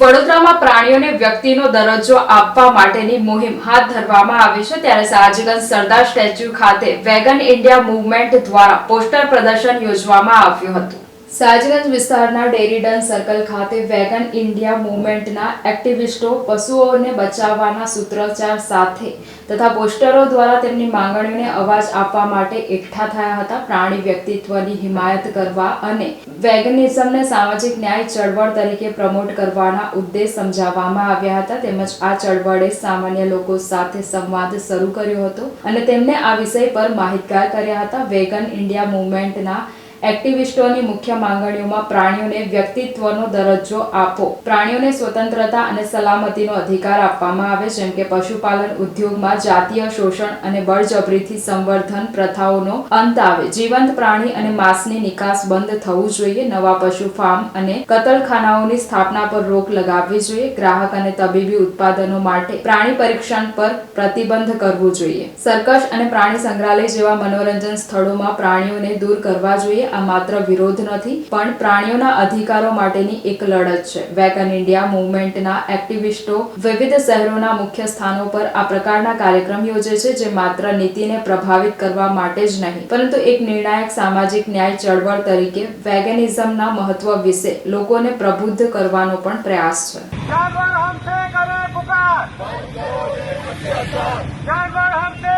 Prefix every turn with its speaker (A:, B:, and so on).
A: વડોદરામાં પ્રાણીઓને વ્યક્તિનો દરજ્જો આપવા માટેની મુહિમ હાથ ધરવામાં આવી છે. ત્યારે સાજગંજ સરદાર સ્ટેચ્યુ ખાતે વેગન ઇન્ડિયા મૂવમેન્ટ દ્વારા પોસ્ટર પ્રદર્શન યોજવામાં આવ્યું હતું. સાહજગંજ વિસ્તારના ડેરીડન સર્કલ ખાતે વેગન ઇન્ડિયા મૂવમેન્ટના એક્ટિવિસ્ટો, પશુઓને બચાવવાના સૂત્રોચ્ચાર સાથે તથા પોસ્ટરો દ્વારા તેમની માંગણીઓને અવાજ આપવા માટે એકઠા થયા હતા. પ્રાણી વ્યક્તિત્વની હિમાયત કરવા અને વેગનિઝમને સામાજિક ન્યાય ચળવળ તરીકે પ્રમોટ કરવાના ઉદ્દેશ સમજાવવામાં આવ્યા હતા. તેમજ આ ચળવળે સામાન્ય લોકો સાથે સંવાદ શરૂ કર્યો હતો અને તેમને આ વિષય પર માહિતગાર કર્યા હતા. વેગન ઇન્ડિયા મૂવમેન્ટના એક્ટિવિસ્ટોની મુખ્ય માંગણીઓમાં પ્રાણીઓને વ્યક્તિત્વનો દરજ્જો આપો. પ્રાણીઓને સ્વતંત્રતા અને સલામતીનો અધિકાર આપવામાં આવે, જેમ કે પશુપાલન ઉદ્યોગમાં જાતીય શોષણ અને બળજબરીથી સંવર્ધન પ્રથાઓનો અંત આવે. જીવંત પ્રાણી અને માંસની નિકાસ બંધ થવું જોઈએ. નવા પશુ ફાર્મ અને કતલખાનાઓની સ્થાપના પર રોક લગાવવી જોઈએ. ગ્રાહક અને તબીબી ઉત્પાદનો માટે પ્રાણી પરીક્ષણ પર પ્રતિબંધ કરવું જોઈએ. સર્કસ અને પ્રાણી સંગ્રહાલય જેવા મનોરંજન સ્થળોમાં પ્રાણીઓને દૂર કરવા જોઈએ. આ માત્ર વિરોધ નથી, પણ પ્રાણીઓના અધિકારો માટેની એક લડત છે. વેક ઇન ઇન્ડિયા મુવમેન્ટના એક્ટિવિસ્ટો વિવિધ શહેરોના મુખ્ય સ્થાનો પર આ પ્રકારના કાર્યક્રમ યોજે છે, જે માત્ર નીતિને પ્રભાવિત કરવા માટે જ નહીં, પરંતુ એક નિર્ણાયક સામાજિક ન્યાય ચળવળ તરીકે વેગેનિઝમના મહત્વ વિશે લોકોને પ્રબુદ્ધ કરવાનો પણ પ્રયાસ છે.
B: જાનવર હમસે